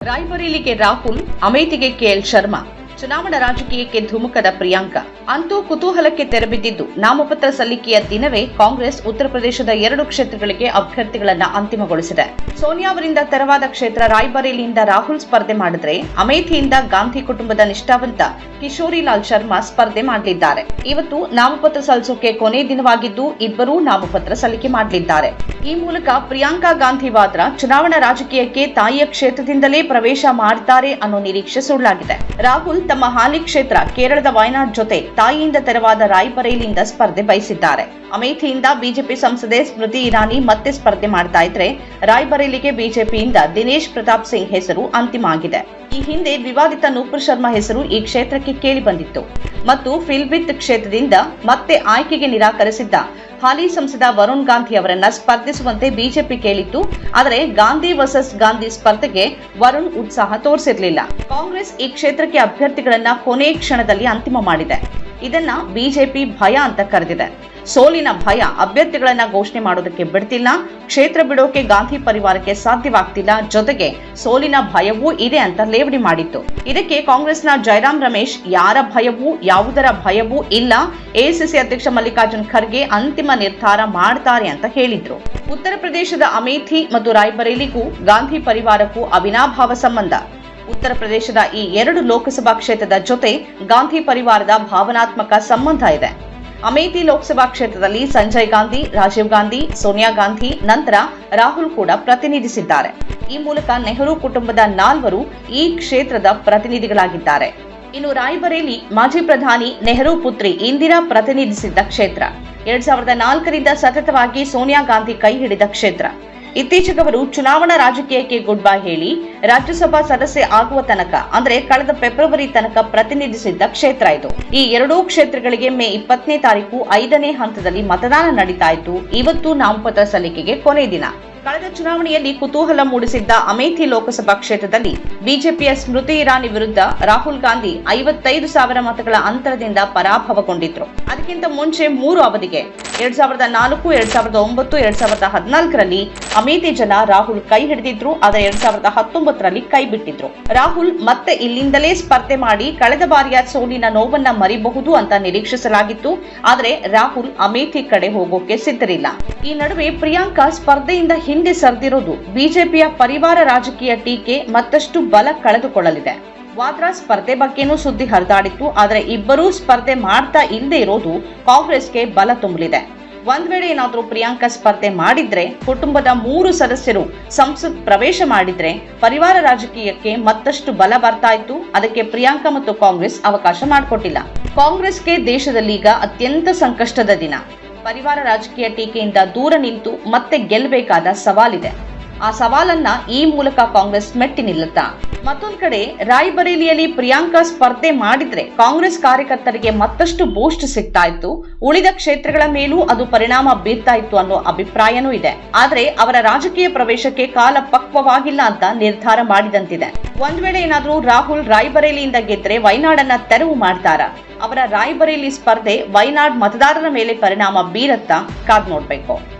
ರಾಯ್ಬರೇಲಿಗೆ ರಾಹುಲ್ ಅಮೇಥಿಗೆ ಕೆಎಲ್ ಶರ್ಮಾ. ಚುನಾವಣಾ ರಾಜಕೀಯಕ್ಕೆ ಧುಮುಕದ ಪ್ರಿಯಾಂಕಾ. ಅಂತೂ ಕುತೂಹಲಕ್ಕೆ ತೆರೆಬಿದ್ದಿದ್ದು ನಾಮಪತ್ರ ಸಲ್ಲಿಕೆಯ ದಿನವೇ ಕಾಂಗ್ರೆಸ್ ಉತ್ತರ ಪ್ರದೇಶದ ಎರಡು ಕ್ಷೇತ್ರಗಳಿಗೆ ಅಭ್ಯರ್ಥಿಗಳನ್ನು ಅಂತಿಮಗೊಳಿಸಿದೆ. ಸೋನಿಯಾ ಅವರಿಂದ ತೆರವಾದ ಕ್ಷೇತ್ರ ರಾಯ್ಬರೇಲಿಯಿಂದ ರಾಹುಲ್ ಸ್ಪರ್ಧೆ ಮಾಡಿದ್ರೆ ಅಮೇಥಿಯಿಂದ ಗಾಂಧಿ ಕುಟುಂಬದ ನಿಷ್ಠಾವಂತ ಕಿಶೋರಿಲಾಲ್ ಶರ್ಮಾ ಸ್ಪರ್ಧೆ ಮಾಡಲಿದ್ದಾರೆ. ಇವತ್ತು ನಾಮಪತ್ರ ಸಲ್ಲಿಸೋಕೆ ಕೊನೆ ದಿನವಾಗಿದ್ದು ಇಬ್ಬರೂ ನಾಮಪತ್ರ ಸಲ್ಲಿಕೆ ಮಾಡಲಿದ್ದಾರೆ. ಈ ಮೂಲಕ ಪ್ರಿಯಾಂಕಾ ಗಾಂಧಿ ವಾದ್ರಾ ಚುನಾವಣಾ ರಾಜಕೀಯಕ್ಕೆ ತಾಯಿಯ ಕ್ಷೇತ್ರದಿಂದಲೇ ಪ್ರವೇಶ ಮಾಡ್ತಾರೆ ಅನ್ನೋ ನಿರೀಕ್ಷೆ ಸುಳ್ಳಾಗಿದೆ. ರಾಹುಲ್ ತಮ್ಮ ಹಾಲಿ ಕ್ಷೇತ್ರ ಕೇರಳದ ವಯನಾಡ್ ಜೊತೆ ತಾಯಿಯಿಂದ ತೆರವಾದ ರಾಯ್ಬರೇಲಿಯಿಂದ ಸ್ಪರ್ಧೆ ಬಯಸಿದ್ದಾರೆ. ಅಮೇಥಿಯಿಂದ ಬಿಜೆಪಿ ಸಂಸದೆ ಸ್ಮೃತಿ ಇರಾನಿ ಮತ್ತೆ ಸ್ಪರ್ಧೆ ಮಾಡ್ತಾ ಇದ್ರೆ ರಾಯ್ಬರೇಲಿಗೆ ಬಿಜೆಪಿಯಿಂದ ದಿನೇಶ್ ಪ್ರತಾಪ್ ಸಿಂಗ್ ಹೆಸರು ಅಂತಿಮ ಆಗಿದೆ. ಈ ಹಿಂದೆ ವಿವಾದಿತ ನೂಪುರ್ ಶರ್ಮಾ ಹೆಸರು ಈ ಕ್ಷೇತ್ರಕ್ಕೆ ಕೇಳಿ ಬಂದಿತ್ತು. ಮತ್ತು ಫಿಲ್ಬಿತ್ ಕ್ಷೇತ್ರದಿಂದ ಮತ್ತೆ ಆಯ್ಕೆಗೆ ನಿರಾಕರಿಸಿದ್ದ ಹಾಲಿ ಸಂಸದ ವರುಣ್ ಗಾಂಧಿ ಅವರನ್ನ ಸ್ಪರ್ಧಿಸುವಂತೆ ಬಿಜೆಪಿ ಕೇಳಿತ್ತು. ಆದರೆ ಗಾಂಧಿ ವರ್ಸಸ್ ಗಾಂಧಿ ಸ್ಪರ್ಧೆಗೆ ವರುಣ್ ಉತ್ಸಾಹ ತೋರಿಸಿರಲಿಲ್ಲ. ಕಾಂಗ್ರೆಸ್ ಈ ಕ್ಷೇತ್ರಕ್ಕೆ ಅಭ್ಯರ್ಥಿಗಳನ್ನ ಕೊನೆ ಕ್ಷಣದಲ್ಲಿ ಅಂತಿಮ ಮಾಡಿದೆ. ಇದನ್ನ ಬಿಜೆಪಿ ಭಯ ಅಂತ ಕರೆದಿದೆ. ಸೋಲಿನ ಭಯ ಅಭ್ಯರ್ಥಿಗಳನ್ನ ಘೋಷಣೆ ಮಾಡೋದಕ್ಕೆ ಬಿಡ್ತಿಲ್ಲ. ಕ್ಷೇತ್ರ ಬಿಡೋಕೆ ಗಾಂಧಿ ಪರಿವಾರಕ್ಕೆ ಸಾಧ್ಯವಾಗ್ತಿಲ್ಲ. ಜೊತೆಗೆ ಸೋಲಿನ ಭಯವೂ ಇದೆ ಅಂತ ಲೇವಡಿ ಮಾಡಿತ್ತು. ಇದಕ್ಕೆ ಕಾಂಗ್ರೆಸ್ನ ಜಯರಾಮ್ ರಮೇಶ್ ಯಾರ ಭಯವೂ, ಯಾವುದರ ಭಯವೂ ಇಲ್ಲ. ಎಐಸಿಸಿ ಅಧ್ಯಕ್ಷ ಮಲ್ಲಿಕಾರ್ಜುನ್ ಖರ್ಗೆ ಅಂತಿಮ ನಿರ್ಧಾರ ಮಾಡ್ತಾರೆ ಅಂತ ಹೇಳಿದ್ರು. ಉತ್ತರ ಪ್ರದೇಶದ ಅಮೇಥಿ ಮತ್ತು ರಾಯ್ಬರೇಲಿಗೂ ಗಾಂಧಿ ಪರಿವಾರಕ್ಕೂ ಅವಿನಾಭಾವ ಸಂಬಂಧ. ಉತ್ತರ ಪ್ರದೇಶದ ಈ ಎರಡು ಲೋಕಸಭಾ ಕ್ಷೇತ್ರದ ಜೊತೆ ಗಾಂಧಿ ಪರಿವಾರದ ಭಾವನಾತ್ಮಕ ಸಂಬಂಧ ಇದೆ. ಅಮೇಥಿ ಲೋಕಸಭಾ ಕ್ಷೇತ್ರದಲ್ಲಿ ಸಂಜಯ್ ಗಾಂಧಿ, ರಾಜೀವ್ ಗಾಂಧಿ, ಸೋನಿಯಾ ಗಾಂಧಿ ನಂತರ ರಾಹುಲ್ ಕೂಡ ಪ್ರತಿನಿಧಿಸಿದ್ದಾರೆ. ಈ ಮೂಲಕ ನೆಹರು ಕುಟುಂಬದ ನಾಲ್ವರು ಈ ಕ್ಷೇತ್ರದ ಪ್ರತಿನಿಧಿಗಳಾಗಿದ್ದಾರೆ. ಇನ್ನು ರಾಯ್ಬರೇಲಿ ಮಾಜಿ ಪ್ರಧಾನಿ ನೆಹರು ಪುತ್ರಿ ಇಂದಿರಾ ಪ್ರತಿನಿಧಿಸಿದ್ದ ಕ್ಷೇತ್ರ. ಎರಡ್ ಸಾವಿರದ ನಾಲ್ಕರಿಂದ ಸತತವಾಗಿ ಸೋನಿಯಾ ಗಾಂಧಿ ಕೈ ಹಿಡಿದ ಕ್ಷೇತ್ರ. ಇತ್ತೀಚೆಗವರು ಚುನಾವಣಾ ರಾಜಕೀಯಕ್ಕೆ ಗುಡ್ ಬೈ ಹೇಳಿ ರಾಜ್ಯಸಭಾ ಸದಸ್ಯ ಆಗುವ ತನಕ, ಅಂದ್ರೆ ಕಳೆದ ಫೆಬ್ರವರಿ ತನಕ ಪ್ರತಿನಿಧಿಸಿದ್ದ ಕ್ಷೇತ್ರ ಇದು. ಈ ಎರಡೂ ಕ್ಷೇತ್ರಗಳಿಗೆ ಮೇ ಇಪ್ಪತ್ತನೇ ತಾರೀಕು ಐದನೇ ಹಂತದಲ್ಲಿ ಮತದಾನ ನಡೀತಾ ಇತ್ತು ಇವತ್ತು ನಾಮಪತ್ರ ಸಲ್ಲಿಕೆಗೆ ಕೊನೆ ದಿನ. ಕಳೆದ ಚುನಾವಣೆಯಲ್ಲಿ ಕುತೂಹಲ ಮೂಡಿಸಿದ್ದ ಅಮೇಥಿ ಲೋಕಸಭಾ ಕ್ಷೇತ್ರದಲ್ಲಿ ಬಿಜೆಪಿಯ ಸ್ಮೃತಿ ಇರಾನಿ ವಿರುದ್ಧ ರಾಹುಲ್ ಗಾಂಧಿ ಐವತ್ತೈದು ಸಾವಿರ ಮತಗಳ ಅಂತರದಿಂದ ಪರಾಭವಗೊಂಡಿದ್ರು. ಅದಕ್ಕಿಂತ ಮುಂಚೆ ಮೂರು ಅವಧಿಗೆ ಎರಡ್ ಸಾವಿರದ ನಾಲ್ಕು, ಎರಡ್ ಸಾವಿರದ ಒಂಬತ್ತು, ಎರಡ್ ಸಾವಿರದ ಹದಿನಾಲ್ಕರಲ್ಲಿ ಅಮೇಥಿ ಜನ ರಾಹುಲ್ ಕೈ ಹಿಡಿದಿದ್ರು, ಆದರೆ ಎರಡ್ ಸಾವಿರದ ಹತ್ತೊಂಬತ್ತರಲ್ಲಿ ಕೈ ಬಿಟ್ಟಿದ್ರು. ರಾಹುಲ್ ಮತ್ತೆ ಇಲ್ಲಿಂದಲೇ ಸ್ಪರ್ಧೆ ಮಾಡಿ ಕಳೆದ ಬಾರಿಯ ಸೋಲಿನ ನೋವನ್ನ ಮರಿಬಹುದು ಅಂತ ನಿರೀಕ್ಷಿಸಲಾಗಿತ್ತು. ಆದರೆ ರಾಹುಲ್ ಅಮೇಥಿ ಕಡೆ ಹೋಗೋಕೆ ಸಿದ್ಧರಿಲ್ಲ. ಈ ನಡುವೆ ಪ್ರಿಯಾಂಕಾ ಸ್ಪರ್ಧೆಯಿಂದ ಹಿಂದೆ ಸರಿದಿರೋದು ಬಿಜೆಪಿಯ ಪರಿವಾರ ರಾಜಕೀಯ ಟೀಕೆ ಮತ್ತಷ್ಟು ಬಲ ಕಳೆದುಕೊಳ್ಳಲಿದೆ. ವಾದ್ರಾ ಸ್ಪರ್ಧೆ ಬಗ್ಗೆನೂ ಸುದ್ದಿ ಹರಿದಾಡಿತ್ತು, ಆದರೆ ಇಬ್ಬರೂ ಸ್ಪರ್ಧೆ ಮಾಡ್ತಾ ಇಲ್ಲದೆ ಇರೋದು ಕಾಂಗ್ರೆಸ್ಗೆ ಬಲ ತುಂಬಲಿದೆ. ಒಂದ್ ವೇಳೆ ಏನಾದರೂ ಪ್ರಿಯಾಂಕಾ ಸ್ಪರ್ಧೆ ಮಾಡಿದ್ರೆ, ಕುಟುಂಬದ ಮೂರು ಸದಸ್ಯರು ಸಂಸತ್ ಪ್ರವೇಶ ಮಾಡಿದ್ರೆ ಪರಿವಾರ ರಾಜಕೀಯಕ್ಕೆ ಮತ್ತಷ್ಟು ಬಲ ಬರ್ತಾ ಇತ್ತು, ಅದಕ್ಕೆ ಪ್ರಿಯಾಂಕಾ ಮತ್ತು ಕಾಂಗ್ರೆಸ್ ಅವಕಾಶ ಮಾಡಿಕೊಟ್ಟಿಲ್ಲ. ಕಾಂಗ್ರೆಸ್ಗೆ ದೇಶದಲ್ಲೀಗ ಅತ್ಯಂತ ಸಂಕಷ್ಟದ ದಿನ. ಪರಿವಾರ ರಾಜಕೀಯ ಟೀಕೆಯಿಂದ ದೂರ ನಿಂತು ಮತ್ತೆ ಗೆಲ್ಲಬೇಕಾದ ಸವಾಲಿದೆ. ಆ ಸವಾಲನ್ನ ಈ ಮೂಲಕ ಕಾಂಗ್ರೆಸ್ ಮೆಟ್ಟಿ ನಿಲ್ಲುತ್ತಾ? ಮತ್ತೊಂದ್ ಕಡೆ, ರಾಯ್ಬರೇಲಿಯಲ್ಲಿ ಪ್ರಿಯಾಂಕಾ ಸ್ಪರ್ಧೆ ಮಾಡಿದ್ರೆ ಕಾಂಗ್ರೆಸ್ ಕಾರ್ಯಕರ್ತರಿಗೆ ಮತ್ತಷ್ಟು ಬೂಸ್ಟ್ ಸಿಗ್ತಾ ಇತ್ತು. ಉಳಿದ ಕ್ಷೇತ್ರಗಳ ಮೇಲೂ ಅದು ಪರಿಣಾಮ ಬೀರ್ತಾ ಇತ್ತು ಅನ್ನೋ ಅಭಿಪ್ರಾಯನೂ ಇದೆ. ಆದ್ರೆ, ಅವರ ರಾಜಕೀಯ ಪ್ರವೇಶಕ್ಕೆ ಕಾಲ ಪಕ್ವವಾಗಿಲ್ಲ ಅಂತ ನಿರ್ಧಾರ ಮಾಡಿದಂತಿದೆ. ಒಂದ್ ವೇಳೆ ಏನಾದ್ರೂ ರಾಹುಲ್ ರಾಯ್ಬರೇಲಿಯಿಂದ ಗೆದ್ರೆ ವೈನಾಡನ್ನ ತೆರವು ಮಾಡ್ತಾರ? ಅವರ ರಾಯ್ಬರೇಲಿ ಸ್ಪರ್ಧೆ ವೈನಾಡ್ ಮತದಾರರ ಮೇಲೆ ಪರಿಣಾಮ ಬೀರತ್ತಾ? ಕಾದ್ ನೋಡ್ಬೇಕು.